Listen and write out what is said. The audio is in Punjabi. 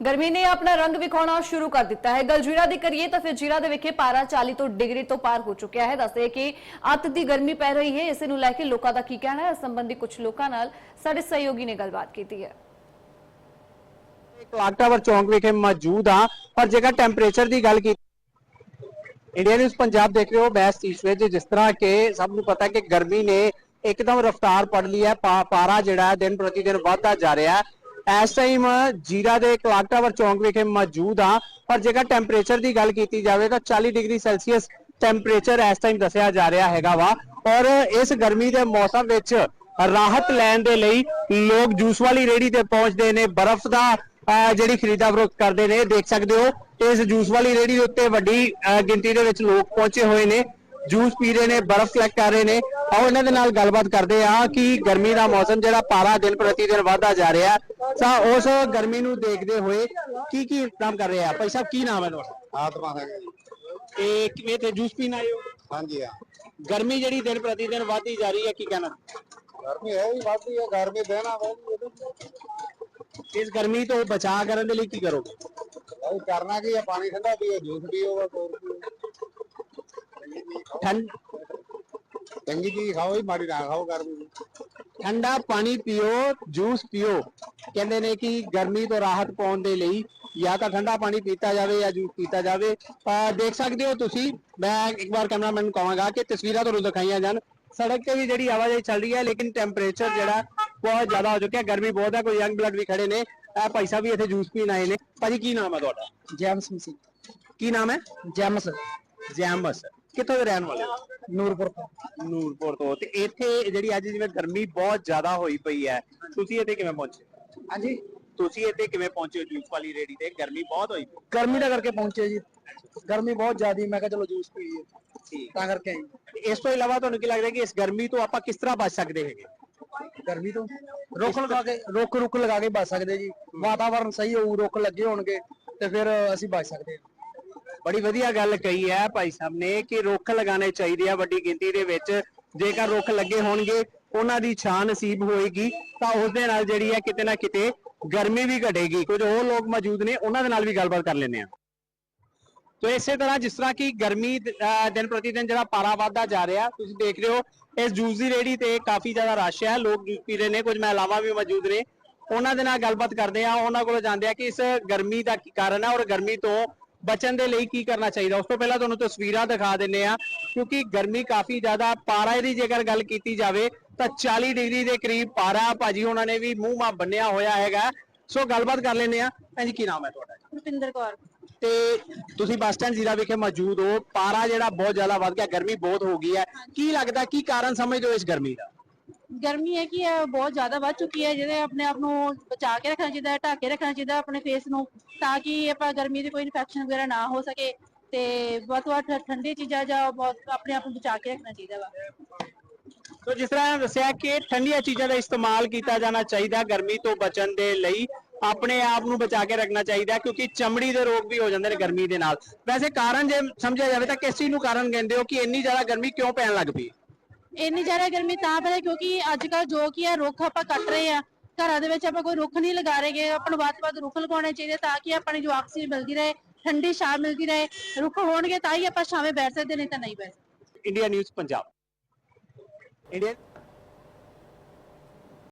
ਗਰਮੀ ਨੇ ਆਪਣਾ ਰੰਗ ਵਿਖਾਉਣਾ ਸ਼ੁਰੂ ਕਰ ਦਿੱਤਾ ਹੈ। ਗਲਜੀਰਾ ਦੀ ਕਰੀਏ ਤਾਂ ਫਿਰ ਜੀਰਾ ਦੇ ਵਿਖੇ ਪਾਰਾ 40 ਤੋਂ ਡਿਗਰੀ ਤੋਂ ਪਾਰ ਹੋ ਚੁੱਕਿਆ ਹੈ। ਦੱਸਦੇ ਕਿ ਅੱਤ ਦੀ ਗਰਮੀ ਪੈ ਰਹੀ ਹੈ। ਇਸ ਨੂੰ ਲੈ ਕੇ ਲੋਕਾਂ ਦਾ ਕੀ ਕਹਿਣਾ ਹੈ? ਇਸ ਸੰਬੰਧੀ ਕੁਝ ਲੋਕਾਂ ਨਾਲ ਸਾਡੇ ਸਹਿਯੋਗੀ ਨੇ ਗੱਲਬਾਤ ਕੀਤੀ ਹੈ। ਕਲਾਕ ਟਾਵਰ ਚੌਂਕ ਵਿਖੇ ਮੌਜੂਦ ਆ ਪਰ ਜੇਕਰ ਟੈਂਪਰੇਚਰ ਦੀ ਗੱਲ ਕੀਤੀ ਇੰਡੀਆ ਨਿਊਜ਼ ਪੰਜਾਬ ਦੇਖ ਰਹੇ ਹੋ, ਮੈਂ ਸਤੀਸ਼ ਵੇਜ, ਜਿਸ ਤਰ੍ਹਾਂ ਕਿ ਸਭ ਨੂੰ ਪਤਾ ਹੈ ਕਿ ਗਰਮੀ ਨੇ ਇੱਕਦਮ ਰਫ਼ਤਾਰ ਪੜ ਲਈ ਹੈ। ਪਾਰਾ ਜਿਹੜਾ ਹੈ ਦਿਨ ਪ੍ਰਤੀ ਦਿਨ ਵਧਦਾ ਜਾ ਰਿਹਾ ਹੈ। ਇਸ ਟਾਈਮ ਜੀਰਾ ਦੇ ਕਲਾਕ ਟਾਵਰ ਚੌਂਕ ਵਿਖੇ ਮੌਜੂਦ ਹਾਂ। ਪਰ ਜੇਕਰ ਟੈਂਪਰੇਚਰ ਦੀ ਗੱਲ ਕੀਤੀ ਜਾਵੇ ਤਾਂ 40 ਡਿਗਰੀ ਸੈਲਸੀਅਸ ਟੈਂਪਰੇਚਰ ਇਸ ਟਾਈਮ ਦੱਸਿਆ ਜਾ ਰਿਹਾ ਹੈਗਾ ਵਾ। ਔਰ ਇਸ ਗਰਮੀ ਦੇ ਮੌਸਮ ਵਿੱਚ ਰਾਹਤ ਲੈਣ ਦੇ ਲਈ ਲੋਕ ਜੂਸ ਵਾਲੀ ਰੇੜੀ ਤੇ ਪਹੁੰਚਦੇ ਨੇ, ਬਰਫ਼ ਦਾ ਅਹ ਜਿਹੜੀ ਖਰੀਦਾ ਫਰੋਖਤ ਕਰਦੇ ਨੇ। ਦੇਖ ਸਕਦੇ ਹੋ, ਇਸ ਜੂਸ ਵਾਲੀ ਰੇੜੀ ਦੇ ਉੱਤੇ ਵੱਡੀ ਅਹ ਗਿਣਤੀ ਦੇ ਵਿੱਚ ਲੋਕ ਪਹੁੰਚੇ ਹੋਏ ਨੇ। ਜੂਸ ਪੀ ਰਹੇ ਨੇ, ਬਰਫ਼ ਕਲੈਕਟ ਕਰ ਰਹੇ ਨੇ। ਆਓ ਇਹਨਾਂ ਦੇ ਨਾਲ ਗੱਲਬਾਤ ਕਰਦੇ ਆ ਕਿ ਗਰਮੀ ਦਾ ਮੌਸਮ ਜਿਹੜਾ ਪਾਰਾ ਦਿਨ ਪ੍ਰਤੀ ਦਿਨ ਵਧਦਾ ਜਾ ਰਿਹਾ। ਤਾਂ ਉਸ ਗਰਮੀ ਨੂੰ ਦੇਖਦੇ ਹੋਏ ਕੀ ਕੀ ਇੰਤਜ਼ਾਮ ਕਰ ਰਹੇ ਆ? ਭਾਈ ਸਾਹਿਬ ਕੀ ਨਾਮ ਹੈ ਤੁਹਾਡਾ? ਆਤਮਾ ਹੈ ਤੇ ਕਿਵੇਂ ਤੇ ਜੂਸ ਪੀਣ ਆਏ ਹੋ? ਹਾਂਜੀ ਹਾਂ। ਗਰਮੀ ਜਿਹੜੀ ਦਿਨ ਪ੍ਰਤੀ ਦਿਨ ਵਧਦੀ ਜਾ ਰਹੀ ਹੈ ਕੀ ਕਹਿਣਾ? ਗਰਮੀ ਹੈ ਹੀ ਵੱਧਦੀ ਹੈ ਗਰਮੀ ਦੇਣਾ ਵਾ ਇਸ ਗਰਮੀ ਤੋਂ ਬਚਾਅ ਕਰਨ ਦੇ ਲਈ ਕੀ ਕਰੋਗੇ? ਉਹ ਕਰਨਾ ਕੀ ਹੈ? ਪਾਣੀ ਠੰਡਾ ਪੀਓ ਜੂਸ ਪੀਓ ਬਸ ਹੋਰ ਕੀ। ਠੰਡ ਚੰਗੀ ਚੀਜ਼ ਖਾਓ ਹੀ ਮਾੜੀ ਨਾ ਖਾਓ ਗਰਮੀ। ਦੀ ਠੰਡਾ ਪਾਣੀ ਪੀਓ ਜੂਸ ਪੀਓ। ਕਹਿੰਦੇ ਨੇ ਕਿ ਗਰਮੀ ਤੋਂ ਰਾਹਤ ਪਾਉਣ ਦੇ ਲਈ ਜਾਂ ਤਾਂ ਠੰਡਾ ਪਾਣੀ ਪੀਤਾ ਜਾਵੇ ਜਾਂ ਜੂਸ ਪੀਤਾ ਜਾਵੇ। ਅਹ ਦੇਖ ਸਕਦੇ ਹੋ ਤੁਸੀਂ ਮੈਂ ਇੱਕ ਵਾਰ ਕੈਮਰਾਮੈਨ ਨੂੰ ਕਹਾਂਗਾ ਕਿ ਤਸਵੀਰਾਂ ਤੁਹਾਨੂੰ ਦਿਖਾਈਆਂ ਜਾਣ। ਸੜਕ ਤੇ ਵੀ ਜਿਹੜੀ ਆਵਾਜਾਈ ਚੱਲ ਰਹੀ ਹੈ ਲੇਕਿਨ ਟੈਂਪਰੇਚਰ ਜਿਹੜਾ ਬਹੁਤ ਜ਼ਿਆਦਾ ਹੋ ਚੁੱਕਿਆ ਗਰਮੀ ਬਹੁਤ ਹੈ ਕੋਈ ਯੰਗ ਬਲੱਡ ਵੀ ਖੜੇ ਨੇ। ਇਹ ਭਾਈ ਸਾਹਿਬ ਵੀ ਇੱਥੇ ਜੂਸ ਪੀਣ ਆਏ ਨੇ। ਭਾਜੀ ਕੀ ਨਾਮ ਹੈ ਤੁਹਾਡਾ? ਜੈਮਸ ਮਸੀਹ। ਕੀ ਨਾਮ ਹੈ? ਜੈਮਸ। ਜੈਮਸ। ਕਿੱਥੋਂ ਦੇ ਰਹਿਣ ਵਾਲੇ ਹੋ? ਨੂਰਪੁਰ ਤੋਂ। ਨੂਰਪੁਰ ਤੋਂ। ਤੇ ਇੱਥੇ ਜਿਹੜੀ ਅੱਜ ਜਿਵੇਂ ਗਰਮੀ ਬਹੁਤ ਜ਼ਿਆਦਾ ਹੋਈ ਪਈ ਹੈ ਤੁਸੀਂ ਇੱਥੇ ਕਿਵੇਂ ਪਹੁੰਚੇ? ਹਾਂਜੀ। ਤੁਸੀਂ ਇੱਥੇ ਕਿਵੇਂ ਪਹੁੰਚੇ ਹੋ ਜੂਸ ਵਾਲੀ ਰੇੜੀ ਤੇ? ਗਰਮੀ ਬਹੁਤ ਹੋਈ। ਗਰਮੀ ਦਾ ਕਰਕੇ ਪਹੁੰਚੇ ਜੀ। ਗਰਮੀ ਬਹੁਤ ਜ਼ਿਆਦੀ ਮੈਂ ਕਿਹਾ ਚਲੋ ਜੂਸ ਪੀਈਏ ਠੀਕ। ਤਾਂ ਕਰਕੇ ਆਏ ਇਸ ਤੋਂ ਇਲਾਵਾ ਤੁਹਾਨੂੰ ਕੀ ਲੱਗਦਾ ਕਿ ਇਸ ਗਰਮੀ ਤੋਂ ਆਪਾਂ ਕਿਸ ਤਰ੍ਹਾਂ ਬਚ ਸਕਦੇ ਹੈਗੇ? ਗਰਮੀ ਤੋਂ ਰੁੱਖ ਲਗਾ ਕੇ ਰੁੱਖ ਰੁੱਖ ਲਗਾ ਕੇ ਬਚ ਸਕਦੇ ਜੀ। ਵਾਤਾਵਰਨ ਸਹੀ ਹੋਊ ਰੁੱਖ ਲੱਗੇ ਹੋਣਗੇ ਤੇ ਫਿਰ ਅਸੀਂ ਬਚ ਸਕਦੇ ਹਾਂ। ਬੜੀ ਵਧੀਆ ਗੱਲ ਕਹੀ ਹੈ ਭਾਈ ਸਾਹਿਬ ਨੇ ਕਿ ਰੁੱਖ ਲਗਾਉਣੇ ਚਾਹੀਦੇ ਆ ਵੱਡੀ ਗਿਣਤੀ ਦੇ ਵਿੱਚ। ਜੇਕਰ ਰੁੱਖ ਲੱਗੇ ਹੋਣਗੇ, ਉਹਨਾਂ ਦੀ ਛਾਂ ਨਸੀਬ ਹੋਏਗੀ, ਤਾਂ ਉਸ ਦੇ ਨਾਲ ਜਿਹੜੀ ਹੈ ਕਿਤੇ ਨਾ ਕਿਤੇ ਗਰਮੀ ਵੀ ਘਟੇਗੀ। ਕੁਝ ਹੋਰ ਲੋਕ ਮੌਜੂਦ ਨੇ, ਉਹਨਾਂ ਦੇ ਨਾਲ ਵੀ ਗੱਲਬਾਤ ਕਰ ਲੈਂਦੇ ਆ ਤੋ ਇਸੇ ਤਰ੍ਹਾਂ ਜਿਸ ਤਰ੍ਹਾਂ ਕਿ ਗਰਮੀ ਦਿਨ ਪ੍ਰਤੀ ਦਿਨ ਜਿਹੜਾ ਪਾਰਾ ਵਧਦਾ ਜਾ ਰਿਹਾ, ਤੁਸੀਂ ਦੇਖ ਰਹੇ ਹੋ, ਇਸ ਜੂਸ ਦੀ ਰੇੜੀ ਤੇ ਕਾਫੀ ਜ਼ਿਆਦਾ ਰਸ਼ ਹੈ। ਲੋਕ ਜੂਸ ਪੀ ਰਹੇ ਨੇ, ਕੁਝ ਮਹਿਲਾਵਾਂ ਵੀ ਮੌਜੂਦ ਨੇ। ਉਹਨਾਂ ਦੇ ਨਾਲ ਗੱਲਬਾਤ ਕਰਦੇ ਆ ਉਹਨਾਂ ਕੋਲੋਂ ਜਾਣਦੇ ਆ ਕਿ ਇਸ ਗਰਮੀ ਦਾ ਕੀ ਕਾਰਨ ਹੈ ਔਰ ਗਰਮੀ ਤੋਂ ਬਚਣ ਦੇ ਲਈ ਕੀ ਕਰਨਾ ਚਾਹੀਦਾ? ਉਸ ਤੋਂ ਪਹਿਲਾਂ ਤੁਹਾਨੂੰ ਤਸਵੀਰਾਂ ਦਿਖਾ ਦਿੰਨੇ ਆ ਕਿਉਂਕਿ ਗਰਮੀ ਕਾਫੀ ਜ਼ਿਆਦਾ ਪਾਰਾ ਦੀ ਜੇਕਰ ਗੱਲ ਕੀਤੀ ਜਾਵੇ ਤਾਂ 40 ਡਿਗਰੀ ਦੇ ਕਰੀਬ ਪਾਰਾ ਭਾਜੀ ਉਹਨਾਂ ਨੇ ਵੀ ਮੂੰਹ ਮਾ ਬੰਨਿਆ ਹੋਇਆ ਹੈਗਾ। ਸੋ ਗੱਲਬਾਤ ਕਰ ਲੈਂਦੇ ਆ ਭੈਣ ਜੀ ਕੀ ਨਾਮ ਹੈ ਤੁਹਾਡਾ? ਰੁਪਿੰਦਰ ਕੌਰ। ਤੇ ਤੁਸੀਂ ਬੱਸ ਸਟੈਂਡ ਜ਼ਿਲ੍ਹਾ ਵਿਖੇ ਮੌਜੂਦ ਹੋ। ਪਾਰਾ ਜਿਹੜਾ ਬਹੁਤ ਜ਼ਿਆਦਾ ਵੱਧ ਗਿਆ ਗਰਮੀ ਬਹੁਤ ਹੋ ਗਈ ਹੈ। ਕੀ ਲੱਗਦਾ ਕੀ ਕਾਰਨ ਸਮਝਦੇ ਹੋ ਇਸ ਗਰਮੀ ਦਾ? ਗਰਮੀ ਹੈ ਕਿ ਇਹ ਬਹੁਤ ਜ਼ਿਆਦਾ ਵੱਧ ਚੁੱਕੀ ਹੈ, ਜਿਹਦੇ ਆਪਣੇ ਆਪ ਨੂੰ ਬਚਾ ਕੇ ਰੱਖਣਾ ਚਾਹੀਦਾ ਹੈ ਢੱਕ ਕੇ ਰੱਖਣਾ ਚਾਹੀਦਾ ਆਪਣੇ ਫੇਸ ਨੂੰ, ਤਾਂ ਕਿ ਆਪਾਂ ਗਰਮੀ ਦੀ ਕੋਈ ਇਨਫੈਕਸ਼ਨ ਵਗੈਰਾ ਨਾ ਹੋ ਸਕੇ ਤੇ ਬਹੁਤ ਤੋਂ ਵੱਧ ਠੰਡੀ ਚੀਜ਼ਾਂ ਜਾਂ ਬਹੁਤ ਆਪਣੇ ਆਪ ਨੂੰ ਬਚਾ ਕੇ ਰੱਖਣਾ ਚਾਹੀਦਾ ਵਾ। ਸੋ ਜਿਸ ਤਰ੍ਹਾਂ ਦੱਸਿਆ ਕਿ ਠੰਡੀਆਂ ਚੀਜ਼ਾਂ ਦਾ ਇਸਤੇਮਾਲ ਕੀਤਾ ਜਾਣਾ ਚਾਹੀਦਾ ਗਰਮੀ ਤੋਂ ਬਚਣ ਦੇ ਲਈ, ਆਪਣੇ ਆਪ ਨੂੰ ਬਚਾ ਕੇ ਰੱਖਣਾ ਚਾਹੀਦਾ ਕਿਉਂਕਿ ਚਮੜੀ ਦੇ ਰੋਗ ਵੀ ਹੋ ਜਾਂਦੇ ਨੇ ਗਰਮੀ ਦੇ ਨਾਲ। ਵੈਸੇ ਕਾਰਨ ਜੇ ਸਮਝਿਆ ਜਾਵੇ ਤਾਂ ਕਿਸ ਚੀਜ਼ ਨੂੰ ਕਾਰਨ ਕਹਿੰਦੇ ਹੋ ਕਿ ਇੰਨੀ ਜ਼ਿਆਦਾ ਗਰਮੀ ਕਿਉਂ ਪੈਣ ਲੱਗ ਪਈ? ਇੰਨੀ ਜ਼ਿਆਦਾ ਗਰਮੀ ਤਾਂ ਪੈਦਾ ਕਿਉਂਕਿ ਅੱਜ ਕੱਲ ਜੋ ਕੀ ਹੈ ਰੁੱਖ ਆਪਾਂ ਕੱਟ ਰਹੇ ਆ, ਘਰਾਂ ਦੇ ਵਿੱਚ ਆਪਾਂ ਕੋਈ ਰੁੱਖ ਨਹੀਂ ਲਗਾ ਰਹੇਗੇ ਆਪਾਂ ਨੂੰ ਵੱਧ ਤੋਂ ਵੱਧ ਰੁੱਖ ਲਗਾਉਣੇ ਚਾਹੀਦੇ ਤਾਂ ਕਿ ਆਪਾਂ ਨੂੰ ਜੋ ਆਕਸੀਜਨ ਮਿਲਦੀ ਰਹੇ, ਠੰਡੀ ਛਾਂ ਮਿਲਦੀ ਰਹੇ, ਰੁੱਖ ਹੋਣਗੇ ਤਾਂ ਹੀ ਆਪਾਂ ਛਾਵੇਂ ਬੈਠ ਸਕਦੇ ਨਹੀਂ ਤਾਂ ਨਹੀਂ ਬੈਠ ਸਕਦੇ। India news Punjab. ਇੰਡੀਆ